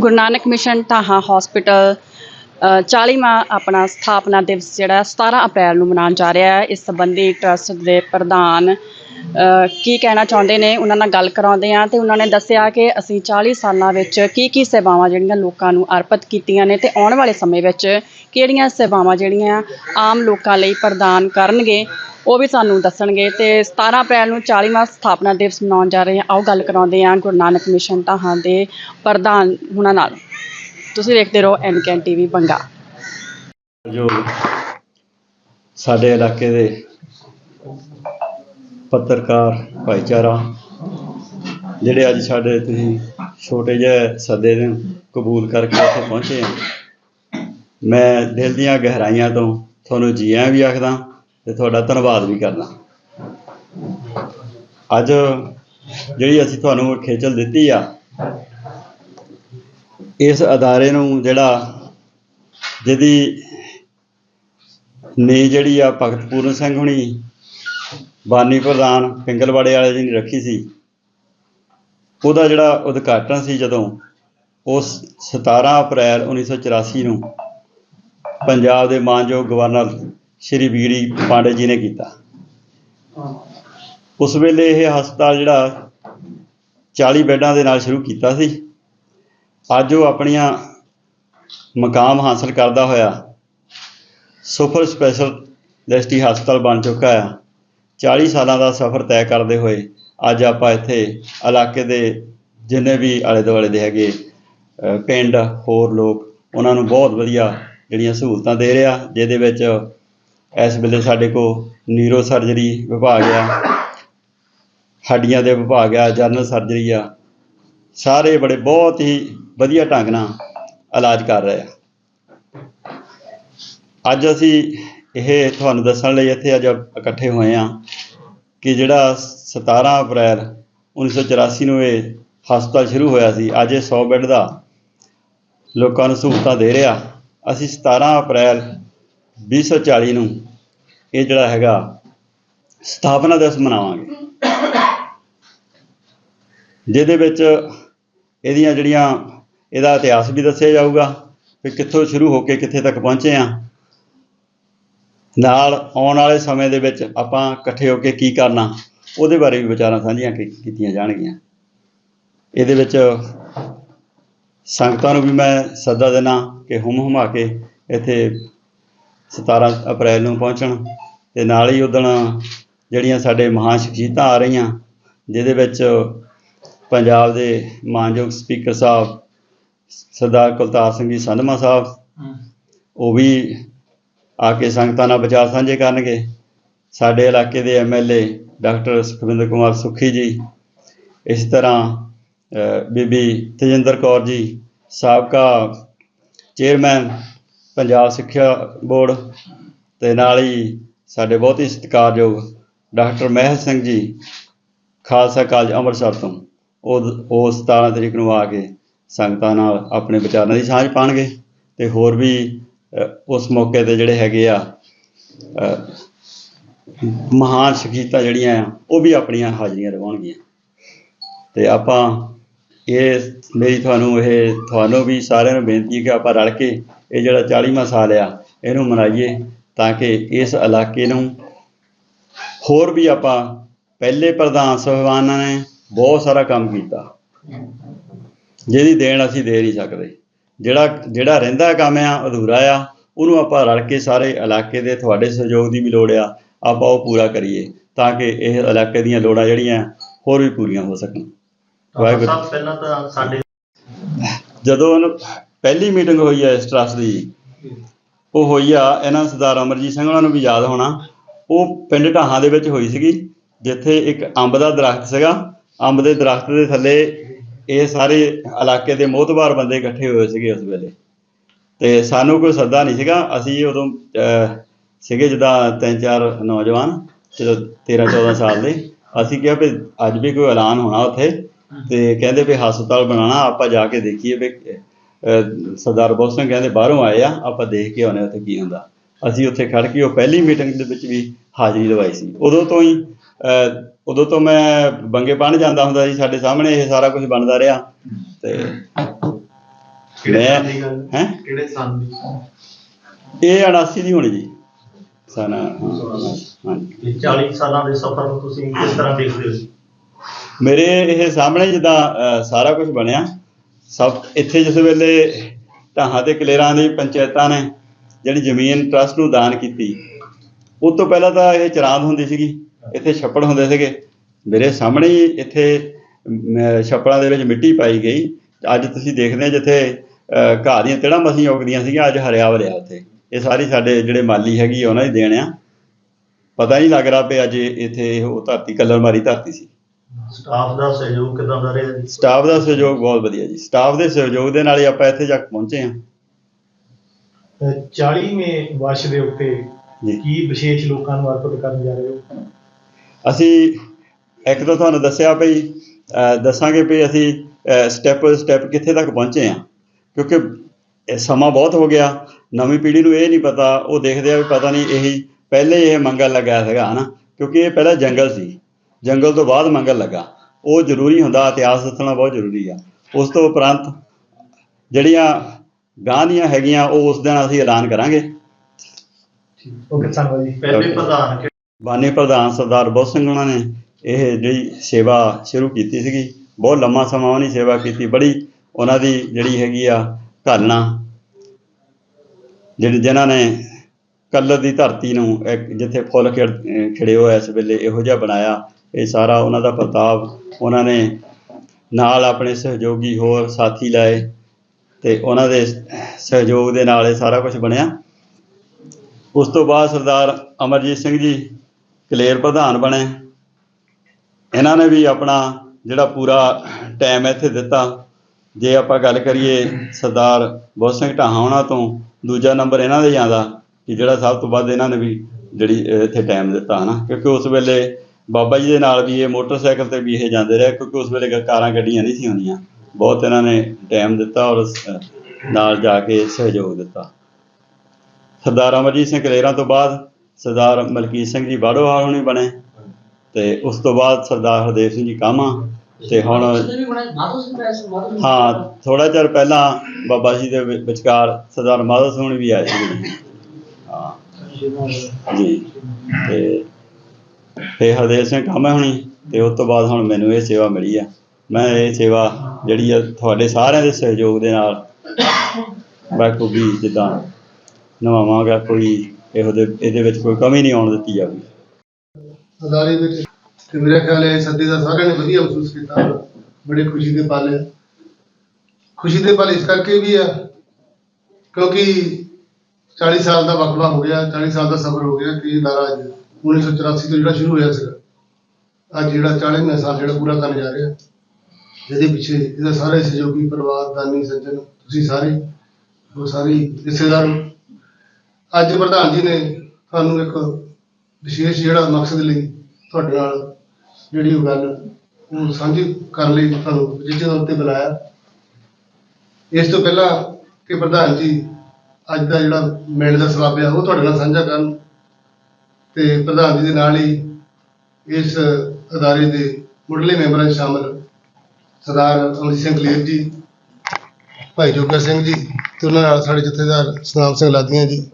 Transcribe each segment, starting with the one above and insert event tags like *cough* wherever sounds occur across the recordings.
ਗੁਰੂ Nanak mission Dhahan hospital 40ਵਾਂ ਆਪਣਾ ਸਥਾਪਨਾ ਦਿਵਸ ਜਿਹੜਾ 17 ਅਪ੍ਰੈਲ ਨੂੰ ਮਨਾਉਣ ਜਾ ਰਿਹਾ ਹੈ। ਇਸ ਸੰਬੰਧੀ ਟਰਸਟ ਦੇ ਪ੍ਰਧਾਨ ਕੀ ਕਹਿਣਾ ਚਾਹੁੰਦੇ ਨੇ? ਉਹਨਾਂ ਨਾਲ ਗੱਲ ਕਰਾਉਂਦੇ ਆ ਤੇ ਉਹਨਾਂ ਨੇ ਦੱਸਿਆ ਕਿ ਅਸੀਂ 40 ਸਾਲਾਂ ਵਿੱਚ ਕੀ ਕੀ ਸੇਵਾਵਾਂ ਜਿਹੜੀਆਂ ਲੋਕਾਂ ਨੂੰ ਅਰਪਿਤ ਕੀਤੀਆਂ ਨੇ ਤੇ ਆਉਣ ਵਾਲੇ ਸਮੇਂ ਵਿੱਚ ਕਿਹੜੀਆਂ ਸੇਵਾਵਾਂ ਜਿਹੜੀਆਂ ਆਮ ਲੋਕਾਂ ਲਈ ਪ੍ਰਦਾਨ ਕਰਨਗੇ, ਉਹ ਵੀ ਸਾਨੂੰ ਦੱਸਣਗੇ। ਤੇ 17 ਅਪ੍ਰੈਲ ਨੂੰ 40ਵਾਂ ਸਥਾਪਨਾ ਦਿਵਸ ਮਨਾਉਣ ਜਾ ਰਹੇ ਹਾਂ। ਆਓ ਗੱਲ ਕਰਾਉਂਦੇ ਆ ਗੁਰੂ ਨਾਨਕ ਮਿਸ਼ਨ ਢਾਹਾਂ ਦੇ ਪ੍ਰਧਾਨ ਹੁਣਾਂ ਨਾਲ। ਤੁਸੀਂ ਵੇਖਦੇ ਰਹੋ ਐਨਕੈਨ ਟੀਵੀ ਬੰਗਾ। ਜੋ ਸਾਡੇ ਇਲਾਕੇ ਦੇ ਪੱਤਰਕਾਰ, ਭਾਈਚਾਰਾ, ਜਿਹੜੇ ਅੱਜ ਸਾਡੇ ਤੁਸੀਂ ਛੋਟੇ ਜਿਹੇ ਸੱਦੇ ਨੂੰ ਕਬੂਲ ਕਰਕੇ ਇੱਥੇ ਪਹੁੰਚੇ ਆ। ਮੈਂ ਦਿਲ ਦੀਆਂ ਗਹਿਰਾਈਆਂ ਤੋਂ ਤੁਹਾਨੂੰ ਜੀ ਆਇਆਂ ਵੀ ਆਖਦਾ ਤੇ ਤੁਹਾਡਾ ਧੰਨਵਾਦ ਵੀ ਕਰਦਾ। ਅੱਜ ਜਿਹੜੀ ਅਸੀਂ ਤੁਹਾਨੂੰ ਖੇਚਲ ਦਿੱਤੀ ਆ, ਇਸ ਅਦਾਰੇ ਨੂੰ ਜਿਹੜਾ ਜਿਹਦੀ ਨੀ ਜਿਹੜੀ ਆ ਭਗਤ ਪੂਰਨ ਸਿੰਘ ਹੁਣੀ ਬਾਨੀ ਪ੍ਰਧਾਨ ਪਿੰਗਲਵਾੜੇ ਵਾਲੇ ਜੀ ਨੇ ਰੱਖੀ ਸੀ। ਉਹਦਾ ਜਿਹੜਾ ਉਦਘਾਟਨ ਸੀ ਜਦੋਂ ਉਸ 17 ਅਪ੍ਰੈਲ 1984 ਨੂੰ ਪੰਜਾਬ ਦੇ ਮਾਨਯੋਗ ਗਵਰਨਰ ਸ਼੍ਰੀ ਵੀਰੀ ਪਾਂਡੇ ਜੀ ਨੇ ਕੀਤਾ। ਉਸ ਵੇਲੇ ਇਹ ਹਸਪਤਾਲ ਜਿਹੜਾ 40 ਬੈੱਡਾਂ ਦੇ ਨਾਲ ਸ਼ੁਰੂ ਕੀਤਾ ਸੀ। ਅੱਜ ਉਹ ਆਪਣੀਆਂ ਮਕਾਮ ਹਾਸਲ ਕਰਦਾ ਹੋਇਆ ਸੁਪਰ ਸਪੈਸ਼ਲ ਸਪੈਸ਼ਲਿਸਟੀ ਹਸਪਤਾਲ ਬਣ ਚੁੱਕਾ ਆ। 40 ਸਾਲਾਂ ਦਾ ਸਫ਼ਰ ਤੈਅ ਕਰਦੇ ਹੋਏ ਅੱਜ ਆਪਾਂ ਇੱਥੇ ਇਲਾਕੇ ਦੇ ਜਿੰਨੇ ਵੀ ਆਲੇ ਦੁਆਲੇ ਦੇ ਹੈਗੇ ਪਿੰਡ, ਹੋਰ ਲੋਕ, ਉਹਨਾਂ ਨੂੰ ਬਹੁਤ ਵਧੀਆ ਜਿਹੜੀਆਂ ਸਹੂਲਤਾਂ ਦੇ ਰਿਹਾ, ਜਿਹਦੇ ਵਿੱਚ ਇਸ ਵੇਲੇ ਸਾਡੇ ਕੋਲ ਨੀਰੋ ਸਰਜਰੀ ਵਿਭਾਗ ਆ, ਹੱਡੀਆਂ ਦੇ ਵਿਭਾਗ ਆ ਜਨਰਲ ਸਰਜਰੀ ਆ, ਸਾਰੇ ਬੜੇ ਬਹੁਤ ਹੀ ਵਧੀਆ ਢੰਗ ਨਾਲ ਇਲਾਜ ਕਰ ਰਹੇ ਆ। ਅੱਜ ਅਸੀਂ ਇਹ ਤੁਹਾਨੂੰ ਦੱਸਣ ਲਈ ਇੱਥੇ ਅੱਜ ਇਕੱਠੇ ਹੋਏ ਆ ਕਿ ਜਿਹੜਾ 17 ਅਪ੍ਰੈਲ 1984 ਨੂੰ ਇਹ ਹਸਪਤਾਲ ਸ਼ੁਰੂ ਹੋਇਆ ਸੀ, ਅੱਜ ਇਹ 100 ਬੈੱਡ ਦਾ ਲੋਕਾਂ ਨੂੰ ਸਹੂਲਤਾਂ ਦੇ ਰਿਹਾ। ਅਸੀਂ 17 ਅਪ੍ਰੈਲ 2040 ਨੂੰ ਇਹ ਜਿਹੜਾ ਹੈਗਾ ਸਥਾਪਨਾ ਦਿਵਸ ਮਨਾਵਾਂਗੇ। ਜਿਹਦੇ ਵਿੱਚ ਇਹਦੀਆਂ ਜਿਹੜੀਆਂ, ਇਹਦਾ ਇਤਿਹਾਸ ਵੀ ਦੱਸਿਆ ਜਾਊਗਾ ਕਿ ਕਿੱਥੋਂ ਸ਼ੁਰੂ ਹੋ ਕੇ ਕਿੱਥੇ ਤੱਕ ਪਹੁੰਚੇ ਆ ਨਾਲ ਆਉਣ ਵਾਲੇ ਸਮੇਂ ਦੇ ਵਿੱਚ ਆਪਾਂ ਇਕੱਠੇ ਹੋ ਕੇ ਕੀ ਕਰਨਾ ਉਹਦੇ ਬਾਰੇ ਵੀ ਵਿਚਾਰਾਂ ਸਾਂਝੀਆਂ ਕੀਤੀਆਂ ਜਾਣਗੀਆਂ। ਇਹਦੇ ਵਿੱਚ ਸੰਗਤਾਂ ਨੂੰ ਵੀ ਮੈਂ ਸੱਦਾ ਦੇਣਾ ਕਿ ਹੁਮ ਹੁਮਾ ਕੇ ਇੱਥੇ 17 ਅਪ੍ਰੈਲ ਨੂੰ ਪਹੁੰਚਣ ਤੇ ਨਾਲ ਹੀ ਉਦਣ ਜਿਹੜੀਆਂ ਸਾਡੇ ਮਹਾਨ ਸ਼ਖਸੀਅਤਾਂ ਆ ਰਹੀਆਂ ਜਿਹਦੇ ਵਿੱਚ ਪੰਜਾਬ ਦੇ ਮਾਨਯੋਗ ਸਪੀਕਰ ਸਾਹਿਬ ਸਰਦਾਰ ਕੁਲਤਾਰ ਸਿੰਘ ਜੀ ਸੰਧਮਾ ਸਾਹਿਬ ਉਹ ਵੀ ਆ ਕੇ ਸੰਗਤਾਂ ਨਾਲ ਵਿਚਾਰ ਸਾਂਝੇ ਕਰਨਗੇ। ਸਾਡੇ ਇਲਾਕੇ ਦੇ ਐਮਐਲਏ ਡਾਕਟਰ ਸੁਖਵਿੰਦਰ ਕੁਮਾਰ ਸੁਖੀ ਜੀ, ਇਸ ਤਰ੍ਹਾਂ ਬੀਬੀ ਤੇਜਿੰਦਰ ਕੌਰ ਜੀ, ਸਾਬਕਾ ਚੇਅਰਮੈਨ, ਪੰਜਾਬ ਸਿੱਖਿਆ ਬੋਰਡ ਤੇ ਨਾਲ ਹੀ ਸਾਡੇ ਬਹੁਤ ਹੀ ਸਤਿਕਾਰਯੋਗ ਡਾਕਟਰ ਮਹਿਲ ਸਿੰਘ ਜੀ, ਖਾਲਸਾ ਕਾਲਜ ਅੰਮ੍ਰਿਤਸਰ ਤੋਂ। ਉਹ ਉਹ 17 ਤਰੀਕ ਨੂੰ ਆ ਕੇ ਸੰਗਤਾਂ ਨਾਲ ਆਪਣੇ ਵਿਚਾਰਾਂ ਦੀ ਸਾਂਝ ਪਾਣਗੇ ਤੇ ਹੋਰ ਵੀ ਉਸ ਮੌਕੇ ਤੇ ਜਿਹੜੇ ਹੈਗੇ ਆ ਮਹਾਨ ਸ਼ਖਸੀਅਤਾਂ ਜਿਹੜੀਆਂ ਆ, ਉਹ ਵੀ ਆਪਣੀਆਂ ਹਾਜ਼ਰੀਆਂ ਲਵਾਉਣਗੀਆਂ ਤੇ ਆਪਾਂ ਇਹ ਮੇਰੀ ਤੁਹਾਨੂੰ ਇਹ ਤੁਹਾਨੂੰ ਵੀ ਸਾਰਿਆਂ ਨੂੰ ਬੇਨਤੀ ਹੈ ਕਿ ਆਪਾਂ ਰਲ ਕੇ ਇਹ ਜਿਹੜਾ 40ਵਾਂ ਸਾਲ ਆ, ਇਹਨੂੰ ਮਨਾਈਏ ਤਾਂ ਕਿ ਇਸ ਇਲਾਕੇ ਨੂੰ ਹੋਰ ਵੀ ਆਪਾਂ ਪਹਿਲੇ ਪ੍ਰਧਾਨ ਸਾਹਿਬਾਨਾਂ ਨੇ ਬਹੁਤ ਸਾਰਾ ਕੰਮ ਕੀਤਾ। ਜਿਹਦੀ ਦੇਣ ਅਸੀਂ ਦੇ ਨਹੀਂ ਸਕਦੇ। ਜਿਹੜਾ ਜਿਹੜਾ ਰਹਿੰਦਾ ਕੰਮ ਆ ਅਧੂਰਾ ਆ ਉਹਨੂੰ ਆਪਾਂ ਰਲ ਕੇ ਸਾਰੇ ਇਲਾਕੇ ਦੇ ਤੁਹਾਡੇ ਸਹਿਯੋਗ ਦੀ ਵੀ ਲੋੜ ਆ ਆਪਾਂ ਉਹ ਪੂਰਾ ਕਰੀਏ ਤਾਂ ਕਿ ਇਹ ਇਲਾਕੇ ਦੀਆਂ ਲੋੜਾਂ ਜਿਹੜੀਆਂ ਹੋਰ ਵੀ ਪੂਰੀਆਂ ਹੋ ਸਕਣ। ਵਾਹਿਗੁਰੂ ਸਭ ਪਹਿਲਾਂ ਤਾਂ ਸਾਡੇ ਜਦੋਂ ਉਹਨੂੰ ਪਹਿਲੀ ਮੀਟਿੰਗ ਹੋਈ ਹੈ ਇਸ ਟਰਸਟ ਦੀ ਉਹ ਹੋਈ ਆ ਇਹਨਾਂ ਸਰਦਾਰ ਅਮਰਜੀਤ ਸਿੰਘ ਉਹਨਾਂ ਨੂੰ ਵੀ ਯਾਦ ਹੋਣਾ ਉਹ ਪਿੰਡ ਢਾਹਾਂ ਦੇ ਵਿੱਚ ਹੋਈ ਸੀਗੀ ਜਿੱਥੇ ਇੱਕ ਅੰਬ ਦਾ ਦਰਖਤ ਸੀਗਾ ਅੰਬ ਦੇ ਦਰਖਤ ਦੇ ਥੱਲੇ ਇਹ ਸਾਰੇ ਇਲਾਕੇ ਦੇ ਮੋਹਤਬਾਰ ਬੰਦੇ ਇਕੱਠੇ ਹੋਏ ਸੀਗੇ ਉਸ ਵੇਲੇ। ਤੇ ਸਾਨੂੰ ਕੋਈ ਸੱਦਾ ਨਹੀਂ ਸੀਗਾ। ਅਸੀਂ ਉਦੋਂ ਸੀਗੇ ਜਿੱਦਾਂ ਤਿੰਨ ਚਾਰ ਨੌਜਵਾਨ ਜਦੋਂ 13 14 ਸਾਲ ਦੇ। ਅਸੀਂ ਕਿਹਾ ਵੀ ਅੱਜ ਵੀ ਕੋਈ ਐਲਾਨ ਹੋਣਾ ਉੱਥੇ ਤੇ ਕਹਿੰਦੇ ਵੀ ਹਸਪਤਾਲ ਬਣਾਉਣਾ ਆਪਾਂ ਜਾ ਕੇ ਦੇਖੀਏ ਵੀ ਅਹ, ਸਰਦਾਰ ਬੋਸ ਸਿੰਘ ਕਹਿੰਦੇ ਬਾਹਰੋਂ ਆਏ ਆ ਆਪਾਂ ਦੇਖ ਕੇ ਆਉਣੇ ਉੱਥੇ ਕੀ ਹੁੰਦਾ। ਅਸੀਂ ਉੱਥੇ ਖੜ ਕੇ ਉਹ ਪਹਿਲੀ ਮੀਟਿੰਗ ਦੇ ਵਿੱਚ ਵੀ ਹਾਜ਼ਰੀ ਲਵਾਈ ਸੀ। ਉਦੋਂ ਤੋਂ ਹੀ ਅਹ, ਉਦੋਂ ਤੋਂ ਮੈਂ ਬੰਗੇ ਪਾਣ ਜਾਂਦਾ ਹੁੰਦਾ ਸੀ ਸਾਡੇ ਸਾਹਮਣੇ ਇਹ ਸਾਰਾ ਕੁਝ ਬਣਦਾ ਰਿਹਾ। ਤੇ ਕਿਹੜੇ ਸਾਲ ਦੀ ਗੱਲ? ਹੈਂ? ਕਿਹੜੇ ਸਾਲ ਦੀ? ਇਹ 88 ਦੀ ਹੋਣੀ ਜੀ। ਸਾਨਾ। ਹਾਂਜੀ ਇਹ 40 ਸਾਲਾਂ ਦੇ ਸਫ਼ਰ ਨੂੰ ਤੁਸੀਂ ਕਿਸ ਤਰ੍ਹਾਂ ਦੇਖਦੇ ਹੋ? ਮੇਰੇ ਇਹ ਸਾਹਮਣੇ ਜਿੱਦਾਂ ਸਾਰਾ ਕੁਝ ਬਣਿਆ। ਸਭ ਇੱਥੇ ਜਿਸ ਵੇਲੇ ਢਾਹਾਂ ਤੇ ਕਲੇਰਾਂ ਦੀ ਪੰਚਾਇਤਾਂ ਨੇ ਜਿਹੜੀ ਜ਼ਮੀਨ ਟਰਸਟ ਨੂੰ ਦਾਨ ਕੀਤੀ ਉਸ ਤੋਂ ਪਹਿਲਾਂ ਤਾਂ ਇਹ ਚਰਾਂਦ ਹੁੰਦੀ ਸੀਗੀ। ਇੱਥੇ ਛੱਪੜ ਹੁੰਦੇ ਸੀਗੇ। ਮੇਰੇ ਸਾਹਮਣੇ ਹੀ ਇੱਥੇ ਛੱਪੜਾਂ ਦੇ ਵਿੱਚ ਮਿੱਟੀ ਪਾਈ ਗਈ। ਅੱਜ ਤੁਸੀਂ ਦੇਖਦੇ ਆ ਜਿੱਥੇ ਘਾਹ ਦੀਆਂ ਤਿੜਾਂ ਮਸੀਂ ਉੱਗਦੀਆਂ ਸੀਗੀਆਂ ਅੱਜ ਹਰਿਆ ਭਰਿਆ ਉੱਥੇ। ਇਹ ਸਾਰੀ ਸਾਡੇ ਜਿਹੜੇ ਮਾਲੀ ਹੈਗੀ ਆ, ਉਹਨਾਂ ਦੀ ਦੇਣ ਆ। ਪਤਾ ਨਹੀਂ ਲੱਗ ਰਿਹਾ ਵੀ ਅੱਜ ਇੱਥੇ ਉਹ ਧਰਤੀ ਕਲਰ ਮਾਰੀ ਧਰਤੀ ਸੀ। ਸਟਾਫ ਦਾ ਸਹਿਯੋਗ ਕਿਦਾਂ ਦਾ ਰਿਹਾ? ਜੀ ਸਟਾਫ ਦਾ ਸਹਿਯੋਗ ਬਹੁਤ ਵਧੀਆ ਜੀ। ਸਟਾਫ ਦੇ ਸਹਿਯੋਗ ਦੇ ਨਾਲ ਹੀ ਆਪਾਂ ਇੱਥੇ ਤੱਕ ਪਹੁੰਚੇ ਹਾਂ 40ਵੇਂ ਵਰਸ਼ ਦੇ ਉੱਤੇ ਜੀ। ਕੀ ਵਿਸ਼ੇਸ਼ ਲੋਕਾਂ ਨੂੰ ਅਰਪਿਤ ਕਰਨ ਜਾ ਰਹੇ ਹੋ? ਅਸੀਂ ਇੱਕ ਤਾਂ ਤੁਹਾਨੂੰ ਦੱਸਿਆ ਭਈ ਦੱਸਾਂਗੇ ਵੀ ਅਸੀਂ ਸਟੈਪ ਸਟੈਪ ਕਿੱਥੇ ਤੱਕ ਪਹੁੰਚੇ ਹਾਂ। ਕਿਉਂਕਿ ਇਹ ਸਮਾਂ ਬਹੁਤ ਹੋ ਗਿਆ ਨਵੀਂ ਪੀੜ੍ਹੀ ਨੂੰ ਇਹ ਨਹੀਂ ਪਤਾ ਉਹ ਦੇਖਦੇ ਆ ਵੀ ਪਤਾ ਨਹੀਂ ਇਹੀ ਪਹਿਲੇ ਇਹ ਮੰਗਲ ਲੱਗਾ ਸੀਗਾ ਹਨਾ? ਕਿਉਂਕਿ ਇਹ ਪਹਿਲਾਂ ਜੰਗਲ ਸੀ। ਜੰਗਲ ਤੋਂ ਬਾਅਦ ਮੰਗਲ ਲੱਗਾ। ਉਹ ਜ਼ਰੂਰੀ ਹੁੰਦਾ ਇਤਿਹਾਸ ਦੱਸਣਾ ਬਹੁਤ ਜ਼ਰੂਰੀ ਆ। ਉਸ ਤੋਂ ਉਪਰੰਤ ਜਿਹੜੀਆਂ ਗਾਂ ਦੀਆਂ ਹੈਗੀਆਂ ਉਹ ਉਸ ਦਿਨ ਅਸੀਂ ਐਲਾਨ ਕਰਾਂਗੇ। ਓਕੇ ਧੰਨਵਾਦ ਜੀ। ਪਹਿਲੇ ਪ੍ਰਧਾਨ ਬਾਨੀ ਪ੍ਰਧਾਨ ਸਰਦਾਰ ਬਹੁਤ ਸਿੰਘ ਉਹਨਾਂ ਨੇ ਇਹ ਜਿਹੜੀ ਸੇਵਾ ਸ਼ੁਰੂ ਕੀਤੀ ਸੀਗੀ। ਬਹੁਤ ਲੰਮਾ ਸਮਾਂ ਉਹਨੇ ਸੇਵਾ ਕੀਤੀ। ਬੜੀ ਉਹਨਾਂ ਦੀ ਜਿਹੜੀ ਹੈਗੀ ਆ ਘਾਲਣਾ। ਜਿਹੜੇ ਜਿਨ੍ਹਾਂ ਨੇ ਕੱਲਰ ਦੀ ਧਰਤੀ ਨੂੰ ਇੱਕ ਜਿੱਥੇ ਫੁੱਲ ਖਿੜ ਅਹ ਖਿੜੇ ਹੋਏ ਇਸ ਵੇਲੇ ਇਹੋ ਜਿਹਾ ਬਣਾਇਆ। ਇਹ ਸਾਰਾ ਉਹਨਾਂ ਦਾ ਪ੍ਰਤਾਪ ਉਹਨਾਂ ਨੇ ਨਾਲ ਆਪਣੇ ਸਹਿਯੋਗੀ ਹੋਰ ਸਾਥੀ ਲਾਏ ਤੇ ਉਹਨਾਂ ਦੇ ਸਹਿਯੋਗ ਦੇ ਨਾਲ ਇਹ ਸਾਰਾ ਕੁਝ ਬਣਿਆ। ਉਸ ਤੋਂ ਬਾਅਦ ਸਰਦਾਰ ਅਮਰਜੀਤ ਸਿੰਘ ਜੀ ਕਲੇਰ ਪ੍ਰਧਾਨ ਬਣੇ। ਇਹਨਾਂ ਨੇ ਵੀ ਆਪਣਾ ਜਿਹੜਾ ਪੂਰਾ ਟਾਈਮ ਇੱਥੇ ਦਿੱਤਾ। ਜੇ ਆਪਾਂ ਗੱਲ ਕਰੀਏ ਸਰਦਾਰ ਬਹੁਤ ਸਿੰਘ ਢਾਹਾਂ ਉਹਨਾਂ ਤੋਂ, ਦੂਜਾ ਨੰਬਰ ਇਹਨਾਂ ਦੇ ਜਾਂਦਾ ਕਿ ਜਿਹੜਾ ਸਭ ਤੋਂ ਵੱਧ ਇਹਨਾਂ ਨੇ ਵੀ ਜਿਹੜੀ ਇੱਥੇ ਟਾਈਮ ਦਿੱਤਾ, ਹਨਾ? ਕਿਉਂਕਿ ਉਸ ਵੇਲੇ ਬਾਬਾ ਜੀ ਦੇ ਨਾਲ ਵੀ ਇਹ ਮੋਟਰਸਾਈਕਲ ਤੇ ਵੀ ਇਹ ਜਾਂਦੇ ਰਹੇ, ਕਿਉਂਕਿ ਉਸ ਵੇਲੇ ਗ- ਕਾਰਾਂ ਗੱਡੀਆਂ ਨਹੀਂ ਸੀ ਹੁੰਦੀਆਂ। ਬਹੁਤ ਇਹਨਾਂ ਨੇ ਟਾਈਮ ਦਿੱਤਾ ਔਰ ਨਾਲ ਜਾ ਕੇ ਸਹਿਯੋਗ ਦਿੱਤਾ। ਸਰਦਾਰ ਅਮਰਜੀਤ ਸਿੰਘ ਕਲੇਰਾਂ ਤੋਂ ਬਾਅਦ ਸਰਦਾਰ ਮਲਕੀਤ ਸਿੰਘ ਜੀ ਬਾੜੋਹਾਲ ਹੁਣੀ ਬਣੇ ਤੇ ਉਸ ਤੋਂ ਬਾਅਦ ਸਰਦਾਰ ਹਰਦੇਵ ਸਿੰਘ ਜੀ ਕਾਮਾ ਤੇ ਹੁਣ ਹਾਂ ਥੋੜਾ ਚਿਰ ਪਹਿਲਾਂ ਬਾਬਾ ਜੀ ਦੇ ਵਿਚਕਾਰ ਸਰਦਾਰ ਮਾਧੋ ਸਿੰਘ ਵੀ ਆਏ ਸੀ ਹਾਂ। ਜੀ। ਤੇ ਤੇ ਹਰਦੇਵ ਸਿੰਘ ਕਾਮਾ ਹੁਣੀ ਤੇ ਉਸ ਤੋਂ ਬਾਅਦ ਹੁਣ ਮੈਨੂੰ ਇਹ ਸੇਵਾ ਮਿਲੀ ਆ। ਮੈਂ ਇਹ ਸੇਵਾ ਜਿਹੜੀ ਆ ਤੁਹਾਡੇ ਸਾਰਿਆਂ ਦੇ ਸਹਿਯੋਗ ਦੇ ਨਾਲ ਬਾਖੂਬੀ ਜਿੱਦਾਂ ਨਿਭਾਵਾਂਗਾ ਕੋਈ ਇਹੋ ਜਿਹੇ, ਇਹਦੇ ਵਿੱਚ ਕੋਈ ਕਮੀ ਨਹੀਂ ਆਉਣ ਦਿੱਤੀ ਜਾਊਗੀ। ਅਦਾਰੇ ਵਿੱਚ ਤੇ ਮੇਰਾ ਖਿਆਲ ਹੈ ਸੱਦੇ ਦਾ ਸਾਰਿਆਂ ਨੇ ਵਧੀਆ ਮਹਿਸੂਸ ਕੀਤਾ। ਬੜੇ ਖੁਸ਼ੀ ਦੇ ਪਲ ਖੁਸ਼ੀ ਦੇ ਪਲ ਇਸ ਕਰਕੇ ਵੀ ਆ, ਕਿਉਂਕਿ 40 ਸਾਲ ਦਾ ਵਕਫਾ ਹੋ ਗਿਆ 40 ਸਾਲ ਦਾ ਸਫ਼ਰ ਹੋ ਗਿਆ ਕਿ ਦਾਰਾ ਅੱਜ 1984 ਤੋਂ ਜਿਹੜਾ ਸ਼ੁਰੂ ਹੋਇਆ ਸੀਗਾ, ਅੱਜ ਜਿਹੜਾ 40ਵਾਂ ਸਾਲ ਜਿਹੜਾ ਪੂਰਾ ਕਰਨ ਜਾ ਰਿਹਾ। ਜਿਹਦੇ ਪਿੱਛੇ ਇਹਦਾ ਸਾਰੇ ਸਹਿਯੋਗੀ, ਪਰਿਵਾਰ, ਦਾਨੀ, ਸੱਜਣ, ਤੁਸੀਂ ਸਾਰੇ ਉਹ ਸਾਰੇ ਰਿਸ਼ਤੇਦਾਰ। ਅੱਜ ਪ੍ਰਧਾਨ ਜੀ ਨੇ ਤੁਹਾਨੂੰ ਇੱਕ ਵਿਸ਼ੇਸ਼ ਜਿਹੜਾ ਮਕਸਦ ਲਈ ਤੁਹਾਡੇ ਨਾਲ ਜਿਹੜੀ ਉਹ ਗੱਲ ਉਹ ਸਾਂਝੀ ਕਰਨ ਲਈ ਤੁਹਾਨੂੰ ਜਿੱਥੇ ਤੌਰ ਤੇ ਬੁਲਾਇਆ। ਇਸ ਤੋਂ ਪਹਿਲਾਂ ਕਿ ਪ੍ਰਧਾਨ ਜੀ, ਅੱਜ ਦਾ ਜਿਹੜਾ ਮਿਲਣ ਦਾ ਸਵਾਬ ਆ, ਉਹ ਤੁਹਾਡੇ ਨਾਲ ਸਾਂਝਾ ਕਰਨ ਤੇ ਪ੍ਰਧਾਨ ਜੀ ਦੇ ਨਾਲ ਹੀ ਇਸ ਅਦਾਰੇ ਦੇ ਮੁੱਢਲੇ ਮੈਂਬਰਾਂ 'ਚ ਸ਼ਾਮਲ ਸਰਦਾਰ ਅਮਰਜੀਤ ਸਿੰਘ ਕਲੇਰ ਜੀ, ਭਾਈ ਜੋਗਾ ਸਿੰਘ ਜੀ ਤੇ ਉਹਨਾਂ ਨਾਲ ਸਾਡੇ ਜਥੇਦਾਰ ਸਨਾਮ ਸਿੰਘ ਲਾਦੀਆਂ ਜੀ।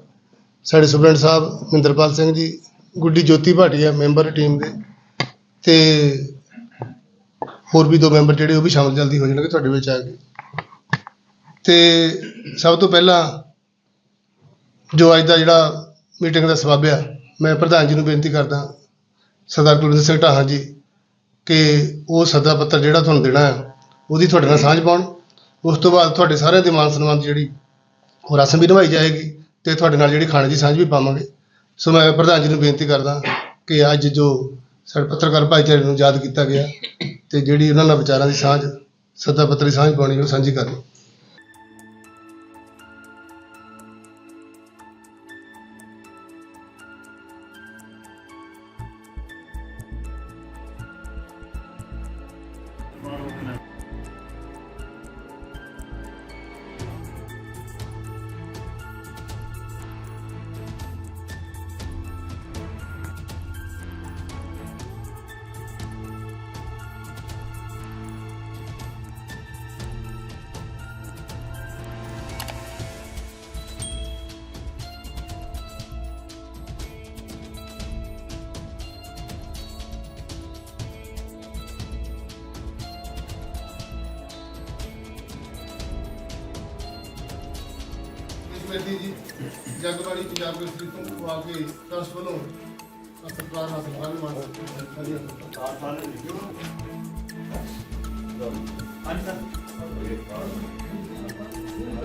ਸਾਡੇ ਸੁਪਰਡੈਂਟ ਸਾਹਿਬ ਮਹਿੰਦਰਪਾਲ ਸਿੰਘ ਜੀ, ਗੁੱਡੀ ਜੋਤੀ ਭਾਟੀਆ ਮੈਂਬਰ ਟੀਮ ਦੇ, ਤੇ ਹੋਰ ਵੀ ਦੋ ਮੈਂਬਰ ਜਿਹੜੇ ਉਹ ਵੀ ਸ਼ਾਮਲ ਜਲਦੀ ਹੋ ਜਾਣਗੇ ਤੁਹਾਡੇ ਵਿੱਚ ਆ ਕੇ। ਤੇ ਸਭ ਤੋਂ ਪਹਿਲਾਂ ਜੋ ਅੱਜ ਦਾ ਜਿਹੜਾ ਮੀਟਿੰਗ ਦਾ ਸਬੱਬ ਆ, ਮੈਂ ਪ੍ਰਧਾਨ ਜੀ ਨੂੰ ਬੇਨਤੀ ਕਰਦਾ, ਸਰਦਾਰ ਕੁਲਵਿੰਦਰ ਸਿੰਘ ਢਾਹਾਂ ਜੀ, ਕਿ ਉਹ ਸੱਦਾ ਪੱਤਰ ਜਿਹੜਾ ਤੁਹਾਨੂੰ ਦੇਣਾ ਹੈ ਉਹਦੀ ਤੁਹਾਡੇ ਨਾਲ ਸਾਂਝ ਪਾਉਣ। ਉਸ ਤੋਂ ਬਾਅਦ ਤੁਹਾਡੇ ਸਾਰਿਆਂ ਦੇ ਮਾਨ ਸਨਮਾਨ ਜਿਹੜੀ ਉਹ ਰਸਮ ਵੀ ਨਿਭਾਈ ਜਾਏਗੀ। ਤੇ ਤੁਹਾਡੇ ਨਾਲ ਜਿਹੜੀ ਖਾਣੇ ਦੀ ਸਾਂਝ ਵੀ ਪਾਵਾਂਗੇ। ਸੋ ਮੈਂ ਪ੍ਰਧਾਨ ਜੀ ਨੂੰ ਬੇਨਤੀ ਕਰਦਾ ਕਿ ਅੱਜ ਜੋ ਸਾਡੇ ਪੱਤਰਕਾਰ ਭਾਈਚਾਰੇ ਨੂੰ ਯਾਦ ਕੀਤਾ ਗਿਆ ਤੇ ਜਿਹੜੀ ਉਹਨਾਂ ਨਾਲ ਵਿਚਾਰਾਂ ਦੀ ਸਾਂਝ, ਸੱਦਾ ਪੱਤਰੀ ਸਾਂਝ ਪਾਉਣੀ, ਉਹ ਸਾਂਝੀ ਕਰਨੀ। ਕਮੇਟੀ ਜੀ ਜਗਬਾਣੀ ਪੰਜਾਬ ਕੇਸਰੀ ਤੋਂ ਆ ਕੇ ਟਰਸਟ ਵੱਲੋਂ ਸਤਿਕਾਰ ਕਰਨ ਵਾਸਤੇ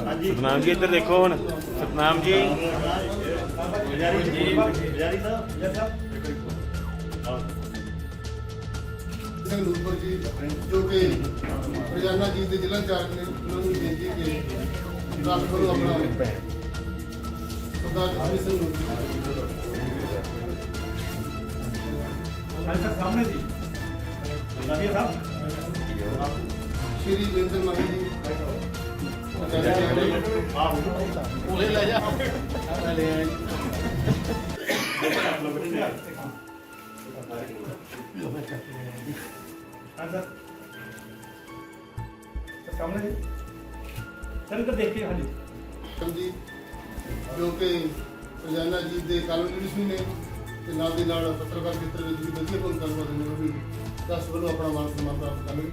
ਹਾਂਜੀ ਸਤਨਾਮ ਜੀ ਇੱਧਰ ਦੇਖੋ ਹੁਣ। ਸਤਨਾਮ ਜੀ। ਪੁਜਾਰੀ ਜੀ ਪੁਜਾਰੀ ਸਾਹਿਬ ਪੁਜਾਰੀ ਸਾਹਿਬ। ਸਿੰਘ ਨੂਰਪੁਰ ਜੀ ਜੋ ਕਿ ਰੋਜ਼ਾਨਾ ਜੀ ਦੇ ਜ਼ਿਲ੍ਹਾ ਚਾਰਜ ਨੇ ਉਹਨਾਂ ਨੂੰ ਬੇਨਤੀ ਕਿ ਵੱਲੋਂ ਆਪਣਾ ਸਰਦਾਰ ਜਸਵੀਰ ਸਿੰਘ ਨੂਰਪੁਰ ਹਾਂਜੀ ਸਾਹਮਣੇ ਜੀ ਪੁਜਾਰੀ ਸਾਹਿਬ ਸ਼੍ਰੀ ਵਿੰਦਰ ਮਹੀ ਜੋ ਕਿ ਰੋਜ਼ਾਨਾ ਜੀ ਦੇ ਕਾਨੂੰਨੀ ਵੀ ਨੇ ਤੇ ਨਾਲ ਦੀ ਨਾਲ ਪੱਤਰਕਾਰ ਖੇਤਰ ਵਿੱਚ ਵੀ ਵਧੀਆ ਭੂਮਿਕਾ ਨਿਭਾਉਂਦੇ ਨੇ ਉਹ ਵੀ। ਦਸ ਵੱਲੋਂ ਆਪਣਾ ਮਾਨ ਸਨਮਾਨ ਪ੍ਰਾਪਤ ਕਰਨਗੇ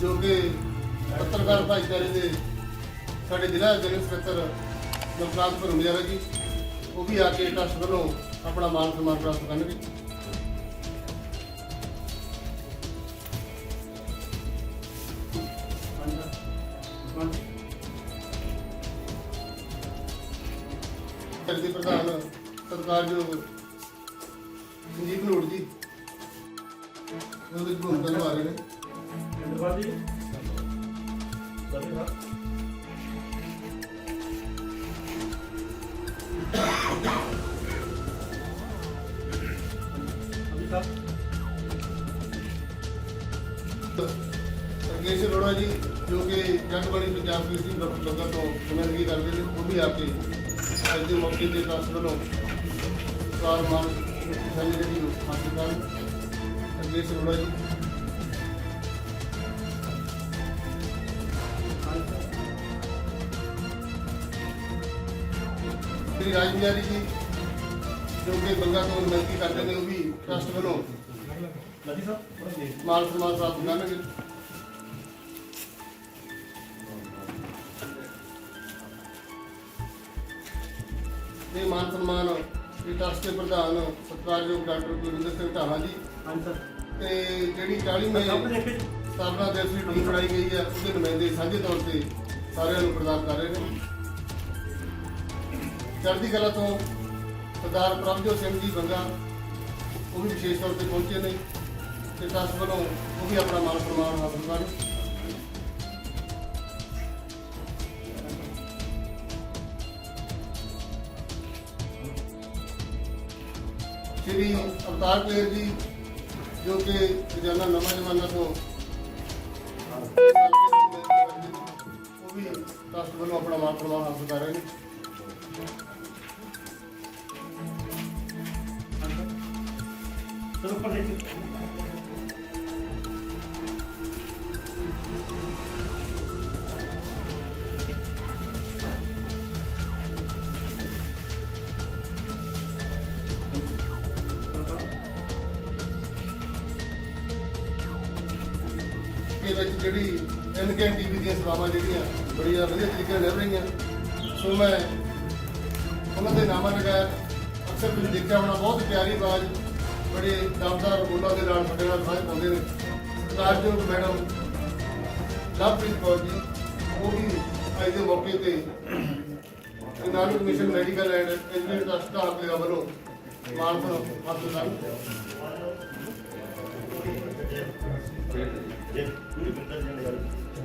ਜੋ ਕਿ ਪੱਤਰਕਾਰ ਭਾਈਚਾਰੇ ਦੇ ਸਾਡੇ ਜ਼ਿਲ੍ਹਾ ਜਨਰਲ ਸਕੱਤਰ ਨਵਕਾਂਤ ਭਰਮਿਆਰਾ ਜੀ ਉਹ ਵੀ ਆ ਕੇ ਟਰਸਟ ਵੱਲੋਂ ਆਪਣਾ ਮਾਨ ਸਨਮਾਨ ਪ੍ਰਾਪਤ ਕਰਨਗੇ। ਸਾਡੇ ਦੇ ਪ੍ਰਧਾਨ ਸਰਕਾਰ ਜੋ ਸੰਜੀਵ ਨੋਟ ਜੀ ਉਹਦੇ ਭੂਮਿਕਾ ਨਿਭਾ ਰਹੇ ਨੇ ਧੰਨਵਾਦ ਜੀ ਪੁਜਾਰੀ ਜਗਬਾਣੀ ਪੰਜਾਬ ਦੀ ਸੀ ਲੋਕਾਂ ਤੋਂ ਨੁਮਾਇੰਦਗੀ ਕਰਦੇ ਨੇ ਉਹ ਵੀ ਆ ਕੇ ਅੱਜ ਦੇ ਮੌਕੇ ਤੇ ਟਰਸਟ ਵੱਲੋਂ ਕਾਰ ਮਾਨ ਸਾਡੀ ਜਿਹੜੀ ਹਾਸਲ ਕਰਨ ਰਕੇਸ਼ ਅਰੋੜਾ ਜੀ। ਸ੍ਰੀ ਰਾਜ ਬਿਹਾਰੀ ਜੀ ਜੋ ਕਿ ਬੰਗਾ ਤੋਂ ਨੁਮਾਇੰਦਗੀ ਕਰਦੇ ਨੇ ਉਹ ਵੀ ਟਰਸਟ ਵੱਲੋਂ। ਲੱਜੀ ਸਾਹਿਬ ਥੋੜਾ ਦੇਖ ਮਾਨ ਸਨਮਾਨ ਇਹ ਟਰਸਟ ਦੇ ਪ੍ਰਧਾਨ ਸਤਿਕਾਰਯੋਗ ਡਾਕਟਰ ਗੁਰਿੰਦਰ ਸਿੰਘ ਢਾਹਾਂ ਜੀ। ਹਾਂਜੀ ਤੇ ਜਿਹੜੀ 40ਵੀਂ ਸਾਹਮਣੇ ਦੇਖ ਕੇ ਜੀ। ਸਥਾਪਨਾ ਦਿਵਸ ਦੀ ਟੀਮ ਬਣਾਈ ਗਈ ਹੈ ਉਹਦੇ ਨੁਮਾਇੰਦੇ ਸਾਂਝੇ ਤੌਰ ਤੇ ਸਾਰਿਆਂ ਨੂੰ ਪ੍ਰਦਾਨ ਕਰ ਰਹੇ ਨੇ। ਚੜ੍ਹਦੀ ਕਲਾ ਤੋਂ ਸਰਦਾਰ ਪ੍ਰਭਜੋਤ ਸਿੰਘ ਜੀ ਬੰਗਾ ਉਹ ਵੀ ਵਿਸ਼ੇਸ਼ ਤੌਰ ਤੇ ਪਹੁੰਚੇ ਨੇ ਤੇ ਟਰਸਟ ਵੱਲੋਂ ਉਹ ਵੀ ਆਪਣਾ ਮਾਨ ਸਨਮਾਨ ਹਾਸਲ ਕਰਨ ਸ਼੍ਰੀ ਅਵਤਾਰ ਕੇਰ ਜੀ, ਜੋ ਕਿ ਖਜ਼ਾਨਾ ਨਵਾਂ ਜ਼ਮਾਨਾ ਤੋਂ ਉਹ ਵੀ ਟਰਸਟ ਵੱਲੋਂ ਆਪਣਾ ਮਾਨ ਸਨਮਾਨ ਹਾਸਲ ਕਰ ਰਹੇ ਨੇ। ਇਹ ਵਿੱਚ ਜਿਹੜੀ ਐਨਕੇਐਨ ਟੀਵੀ ਦੀਆਂ ਸੇਵਾਵਾਂ ਜਿਹੜੀਆਂ ਬੜੀਆਂ ਵਧੀਆ ਤਰੀਕੇ ਨਾਲ ਨਿਭ ਰਹੀਆਂ। ਸੋ ਮੈਂ ਉਹਨਾਂ ਦੇ ਨਾਮਾਂ ਲਗਾਇਆ। ਅਕਸਰ ਤੁਸੀਂ ਦੇਖਿਆ ਹੋਣਾ, ਬਹੁਤ ਪਿਆਰੀ ਆਵਾਜ਼, ਬੜੇ ਦਮਦਾਰ ਬੋਲਾਂ ਦੇ ਨਾਲ ਸਾਡੇ ਨਾਲ ਸਾਂਝ ਪਾਉਂਦੇ ਨੇ। ਸਰਦਾਰਯੋਗ ਮੈਡਮ, ਲਵਪ੍ਰੀਤ ਕੌਰ ਜੀ, ਉਹ ਵੀ ਅੱਜ ਦੇ ਮੌਕੇ ਤੇ Nanak mission medical and education trust ਦਾ ਆਪਣੇ ਵੱਲੋਂ ਮਾਨ ਹਾਸਲ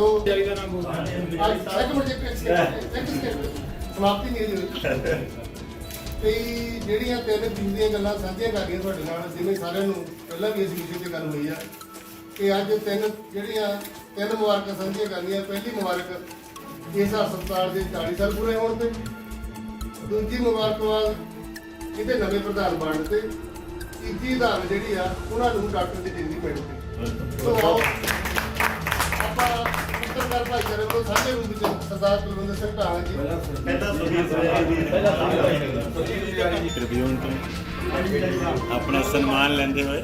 ਸੋ ਅੱਜ ਇੱਕ ਮਿੰਟ ਇੱਕ ਸੈਕਿੰਡ ਇੱਕ ਸੈਕਿੰਡ ਸਮਾਪਤੀ ਨਹੀਂ ਹੋਈ ਤੇ ਜਿਹੜੀਆਂ ਤਿੰਨ ਦੀਆਂ ਗੱਲਾਂ ਸਾਂਝੀਆਂ ਕਰਨੀਆਂ ਤੁਹਾਡੇ ਨਾਲ ਜਿਵੇਂ ਸਾਰਿਆਂ ਨੂੰ ਪਹਿਲਾਂ ਵੀ ਇਸ ਵਿਸ਼ੇ ਤੇ ਗੱਲ ਹੋਈ ਆ ਕਿ ਅੱਜ ਤਿੰਨ ਜਿਹੜੀਆਂ ਤਿੰਨ ਮੁਬਾਰਕਾਂ ਸਾਂਝੀਆਂ ਕਰਨੀਆਂ ਪਹਿਲੀ ਮੁਬਾਰਕ ਇਸ ਹਸਪਤਾਲ ਦੇ 40 ਸਾਲ ਪੂਰੇ ਹੋਣ ਤੇ ਦੂਜੀ ਮੁਬਾਰਕਬਾਦ ਕਿਤੇ ਨਵੇਂ ਪ੍ਰਧਾਨ ਬਣ ਤੇ ਤੀਜੀ ਧਾਰ ਜਿਹੜੀ ਆ ਉਹਨਾਂ ਨੂੰ ਡਾਕਟਰ ਦੀ ਡਿਗਰੀ ਮਿਲ ਤੇ। ਸੋ ਆਪਾਂ ਪੱਤਰਕਾਰ ਭਾਈਚਾਰੇ ਵੱਲੋਂ ਸਾਂਝੇ ਰੂਪ ਵਿੱਚ ਸਰਦਾਰ ਕੁਲਵਿੰਦਰ ਸਿੰਘ ਢਾਹਾਂ ਜੀ। ਪਹਿਲਾਂ ਸੁਨੀਲ ਸਵੇਰੇ ਟ੍ਰਿਬਿਊਨ ਤੋਂ ਆਪਣਾ ਸਨਮਾਨ ਲੈਂਦੇ ਹੋਏ।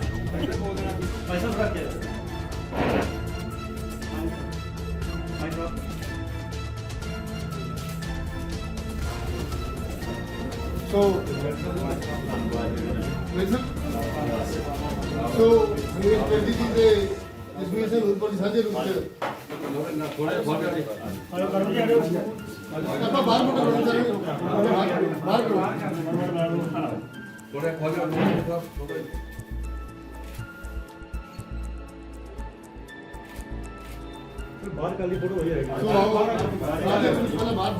ਪੈਸਾ ਰੱਖ ਕੇ। ਸੋ ਵੈਸੇ ਸੋ ਮੇਰੇ ਪਿੰਡ ਜੀ ਦੇ ਜਸਵੀਰ ਸਿੰਘ ਉਪਰ ਦੀ ਸਾਂਝੇ ਰੂਪ ਵਿੱਚ ਆਪਾਂ ਬਾਹਰ ਮੁੰਡਾ ਬਣਾ ਚਾਹੀਏ ਬਾਹਰ ਬਾਹਰ ਬਾਹਰ ਕੱਲ ਦੀ ਫੋਟੋ ਹੋਈ ਰਹੇਗੀ ਸੋ ਆਓ ਬਾਹਰ ਪਹਿਲਾਂ ਬਾਹਰ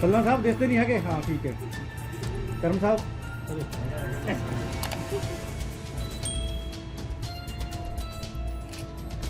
ਸੱਲਾ ਸਾਹਿਬ ਦਿਸਦੇ *laughs*